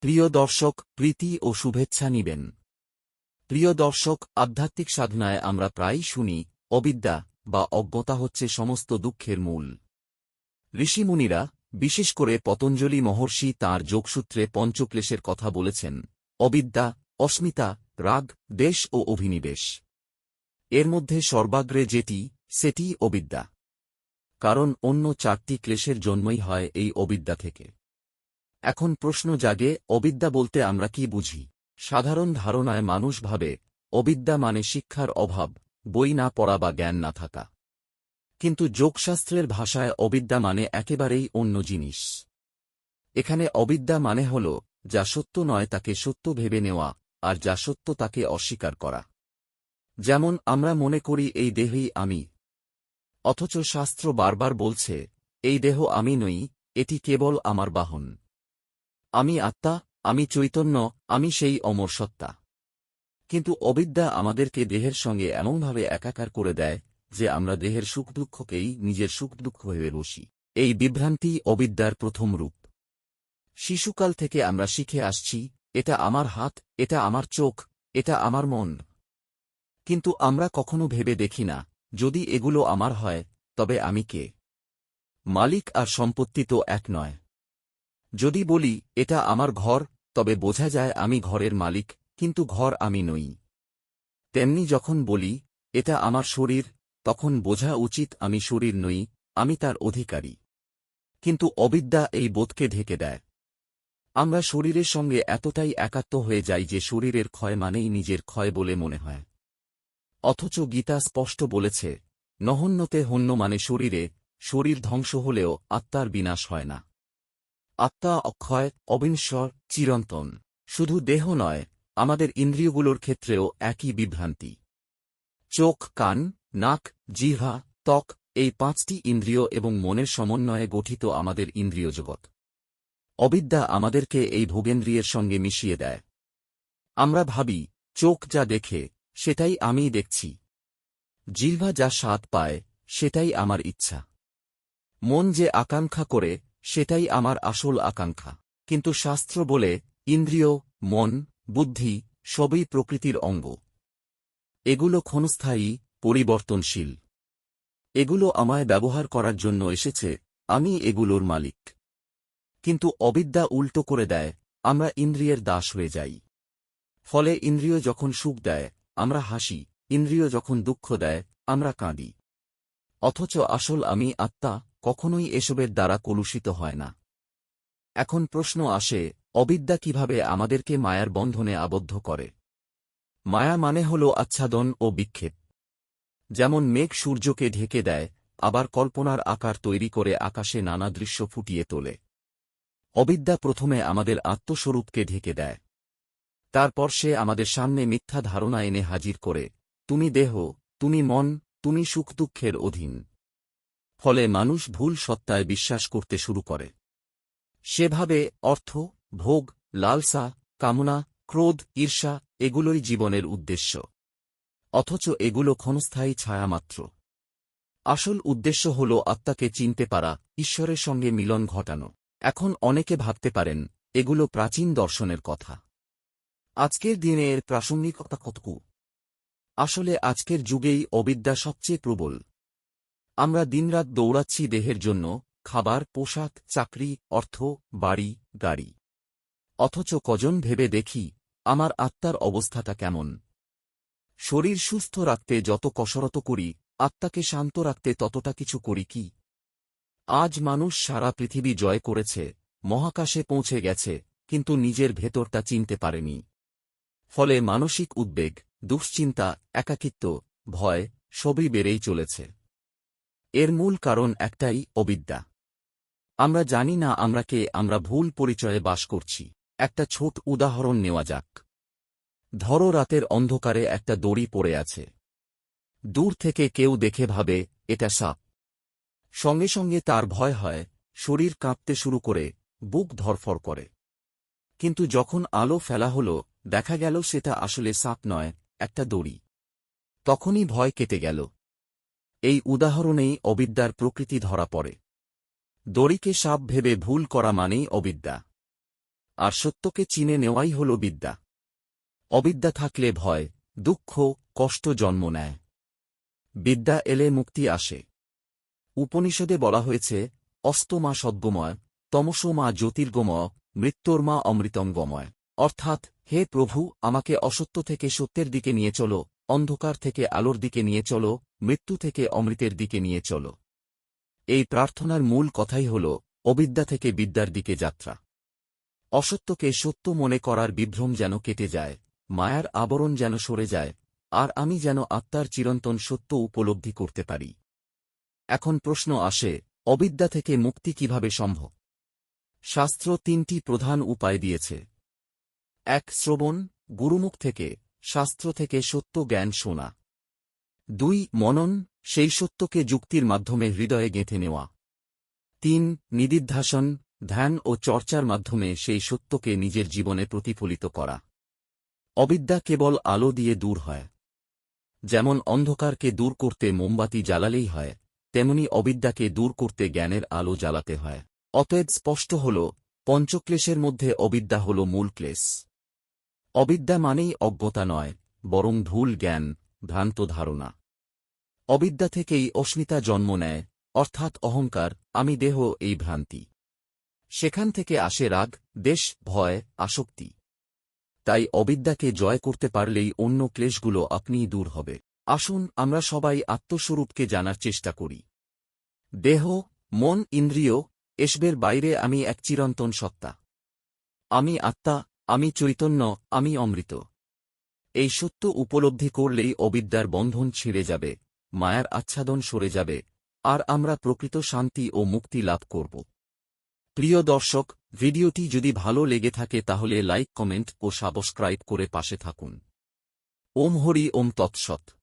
প্রিয় দর্শক, প্রীতি ও শুভেচ্ছা নিবেন। প্রিয় দর্শক, আধ্যাত্মিক সাধনায় আমরা প্রায়ই শুনি, অবিদ্যা বা অজ্ঞতা হচ্ছে সমস্ত দুঃখের মূল। ঋষিমুনিরা, বিশেষ করে পতঞ্জলি মহর্ষি তাঁর যোগসূত্রে পঞ্চক্লেশের কথা বলেছেন, অবিদ্যা, অস্মিতা, রাগ, দেশ ও অভিনিবেশ। এর মধ্যে সর্বাগ্রে যেটি, সেটি অবিদ্যা। কারণ অন্য চারটি ক্লেশের জন্মই হয় এই অবিদ্যা থেকে। এখন প্রশ্ন জাগে, অবিদ্যা বলতে আমরা কি বুঝি? সাধারণ ধারণায় মানুষ ভাবে, অবিদ্যা মানে শিক্ষার অভাব, বই না পড়া বা জ্ঞান না থাকা। কিন্তু যোগশাস্ত্রের ভাষায় অবিদ্যা মানে একেবারেই অন্য জিনিস। এখানে অবিদ্যা মানে হল, যা সত্য নয় তাকে সত্য ভেবে নেওয়া, আর যা সত্য তাকে অস্বীকার করা। যেমন আমরা মনে করি, এই দেহই আমি। অথচ শাস্ত্র বারবার বলছে, এই দেহ আমি নই, এটি কেবল আমার বাহন। আমি আত্মা, আমি চৈতন্য, আমি সেই অমর সত্তা। কিন্তু অবিদ্যা আমাদেরকে দেহের সঙ্গে এমনভাবে একাকার করে দেয়, যে আমরা দেহের সুখ দুঃখকেই নিজের সুখ দুঃখ ভেবে বসি। এই বিভ্রান্তি অবিদ্যার প্রথম রূপ। শিশুকাল থেকে আমরা শিখে আসছি, এটা আমার হাত, এটা আমার চোখ, এটা আমার মন। কিন্তু আমরা কখনো ভেবে দেখি না, যদি এগুলো আমার হয়, তবে আমি কে? মালিক আর সম্পত্তি তো এক নয়। যদি বলি, এটা আমার ঘর, তবে বোঝা যায় আমি ঘরের মালিক, কিন্তু ঘর আমি নই। তেমনি যখন বলি, এটা আমার শরীর, তখন বোঝা উচিত আমি শরীর নই, আমি তার অধিকারী। কিন্তু অবিদ্যা এই বোধকে ঢেকে দেয়। আমরা শরীরের সঙ্গে এতটাই একাত্ম হয়ে যাই যে শরীরের ক্ষয় মানেই নিজের ক্ষয় বলে মনে হয়। অথচ গীতা স্পষ্ট বলেছে, নহন্যতে হন্য মানে শরীরে, শরীর ধ্বংস হলেও আত্মার বিনাশ হয় না। আত্মা অক্ষয়, অবিনশ্বর, চিরন্তন। শুধু দেহ নয়, আমাদের ইন্দ্রিয়গুলোর ক্ষেত্রেও একই বিভ্রান্তি। চোখ, কান, নাক, জিহ্বা, ত্বক, এই পাঁচটি ইন্দ্রিয় এবং মনের সমন্বয়ে গঠিত আমাদের ইন্দ্রিয় জগৎ অবিদ্যা আমাদেরকে এই ভোগেন্দ্রিয়ের সঙ্গে মিশিয়ে দেয়। আমরা ভাবি, চোখ যা দেখে, সেটাই আমিই দেখছি। জিহ্বা যা স্বাদ পায়, সেটাই আমার ইচ্ছা। মন যে আকাঙ্ক্ষা করে সেটাই আমার আসল আকাঙ্ক্ষা। কিন্তু শাস্ত্র বলে, ইন্দ্রিয়, মন, বুদ্ধি সবই প্রকৃতির অঙ্গ। এগুলো ক্ষণস্থায়ী, পরিবর্তনশীল। এগুলো আমায় ব্যবহার করার জন্য এসেছে, আমি এগুলোর মালিক। কিন্তু অবিদ্যা উল্টো করে দেয়, আমরা ইন্দ্রিয়ের দাস হয়ে যাই। ফলে ইন্দ্রিয় যখন সুখ দেয়, আমরা হাসি, ইন্দ্রিয় যখন দুঃখ দেয়, আমরা কাঁদি। অথচ আসল আমি আত্মা কখনোই এসবের দ্বারা কলুষিত হয় না। এখন প্রশ্ন আসে, অবিদ্যা কীভাবে আমাদেরকে মায়ার বন্ধনে আবদ্ধ করে? মায়া মানে হল আচ্ছাদন ও বিক্ষেপ। যেমন মেঘ সূর্যকে ঢেকে দেয়, আবার কল্পনার আকার তৈরি করে আকাশে নানা দৃশ্য ফুটিয়ে তোলে। অবিদ্যা প্রথমে আমাদের আত্মস্বরূপকে ঢেকে দেয়। তারপর সে আমাদের সামনে মিথ্যা ধারণা এনে হাজির করে, তুমি দেহ, তুমি মন, তুমি সুখ দুঃখের অধীন। ফলে মানুষ ভুল সত্তায় বিশ্বাস করতে শুরু করে। সেভাবে অর্থ, ভোগ, লালসা, কামনা, ক্রোধ, ঈর্ষা এগুলোই জীবনের উদ্দেশ্য। অথচ এগুলো ক্ষণস্থায়ী ছায়ামাত্র আসল উদ্দেশ্য হল আত্মাকে চিনতে পারা, ঈশ্বরের সঙ্গে মিলন ঘটানো। এখন অনেকে ভাবতে পারেন, এগুলো প্রাচীন দর্শনের কথা। আজকের দিনে এর প্রাসঙ্গিকতা কতকু আসলে আজকের যুগেই অবিদ্যা সবচেয়ে প্রবল। আমরা দিনরাত দৌড়াচ্ছি দেহের জন্য, খাবার, পোশাক, চাকরি, অর্থ, বাড়ি, গাড়ি। অথচ কজন ভেবে দেখি, আমার আত্মার অবস্থাটা কেমন। শরীর সুস্থ রাখতে যত কসরত করি, আত্মাকে শান্ত রাখতে ততটা কিছু করি কি? আজ মানুষ সারা পৃথিবী জয় করেছে, মহাকাশে পৌঁছে গেছে, কিন্তু নিজের ভেতরটা চিনতে পারেনি। ফলে মানসিক উদ্বেগ, দুশ্চিন্তা, একাকিত্ব, ভয় সবই বেড়েই চলেছে। এর মূল কারণ একটাই, অবিদ্যা। আমরা জানি না আমরা কে, আমরা ভুল পরিচয়ে বাস করছি। একটা ছোট উদাহরণ নেওয়া যাক। ধরো রাতের অন্ধকারে একটা দড়ি পড়ে আছে। দূর থেকে কেউ দেখে ভাবে, এটা সাপ। সঙ্গে সঙ্গে তার ভয় হয়, শরীর কাঁপতে শুরু করে, বুক ধরফর করে। কিন্তু যখন আলো ফেলা হল, দেখা গেল সেটা আসলে সাপ নয়, একটা দড়ি। তখনই ভয় কেটে গেল। এই উদাহরণেই অবিদ্যার প্রকৃতি ধরা পড়ে। দড়িকে সাপ ভেবে ভুল করা মানেই অবিদ্যা। আর সত্যকে চিনে নেওয়াই হল বিদ্যা। অবিদ্যা থাকলে ভয়, দুঃখ, কষ্ট জন্ম নেয়। বিদ্যা এলে মুক্তি আসে। উপনিষদে বলা হয়েছে অস্তমা সদ্গময় তমসোমা জ্যোতির্গময় মৃত্যুর্মা অমৃতঙ্গময়। অর্থাৎ, হে প্রভু, আমাকে অসত্য থেকে সত্যের দিকে নিয়ে চলো অন্ধকার থেকে আলোর দিকে নিয়ে চলো, মৃত্যু থেকে অমৃতের দিকে নিয়ে চলো। এই প্রার্থনার মূল কথাই হল, অবিদ্যা থেকে বিদ্যার দিকে যাত্রা। অসত্যকে সত্য মনে করার বিভ্রম যেন কেটে যায়, মায়ার আবরণ যেন সরে যায়, আর আমি যেন আত্মার চিরন্তন সত্য উপলব্ধি করতে পারি। এখন প্রশ্ন আসে, অবিদ্যা থেকে মুক্তি কীভাবে সম্ভব? শাস্ত্র তিনটি প্রধান উপায় দিয়েছে। এক, শ্রবণ, গুরুমুখ থেকে শাস্ত্র থেকে সত্য জ্ঞান শোনা। দুই, মনন, সেই সত্যকে যুক্তির মাধ্যমে হৃদয়ে গেঁথে নেওয়া। তিন নিদিধ্যাসন ধ্যান ও চর্চার মাধ্যমে সেই সত্যকে নিজের জীবনে প্রতিফলিত করা। অবিদ্যা কেবল আলো দিয়ে দূর হয়। যেমন অন্ধকারকে দূর করতে মোমবাতি জ্বালালেই হয়, তেমনি অবিদ্যাকে দূর করতে জ্ঞানের আলো জ্বালাতে হয়। অতএব স্পষ্ট হল, পঞ্চক্লেশের মধ্যে অবিদ্যা হল মূল ক্লেশ। অবিদ্যা মানেই অজ্ঞতা নয়, বরং ভুল জ্ঞান, ভ্রান্ত ধারণা। অবিদ্যা থেকেই অস্মিতা জন্ম নেয়, অর্থাৎ অহংকার, আমি দেহ, এই ভ্রান্তি। সেখান থেকে আসে রাগ, দেশ, ভয়, আসক্তি। তাই অবিদ্যাকে জয় করতে পারলেই অন্য ক্লেশগুলো আপনিই দূর হবে। আসুন আমরা সবাই আত্মস্বরূপকে জানার চেষ্টা করি। দেহ, মন, ইন্দ্রিয়, এসবের বাইরে আমি এক চিরন্তন সত্তা। আমি আত্মা আমি চৈতন্য, আমি অমৃত। এই সত্য উপলব্ধি করলেই অবিদ্যার বন্ধন ছিঁড়ে যাবে, মায়ার আচ্ছাদন সরে যাবে, আর আমরা প্রকৃত শান্তি ও মুক্তি লাভ করব। প্রিয় দর্শক, ভিডিওটি যদি ভালো লেগে থাকে তাহলে লাইক, কমেন্ট ও সাবস্ক্রাইব করে পাশে থাকুন। ওম হরি ওম তৎসৎ।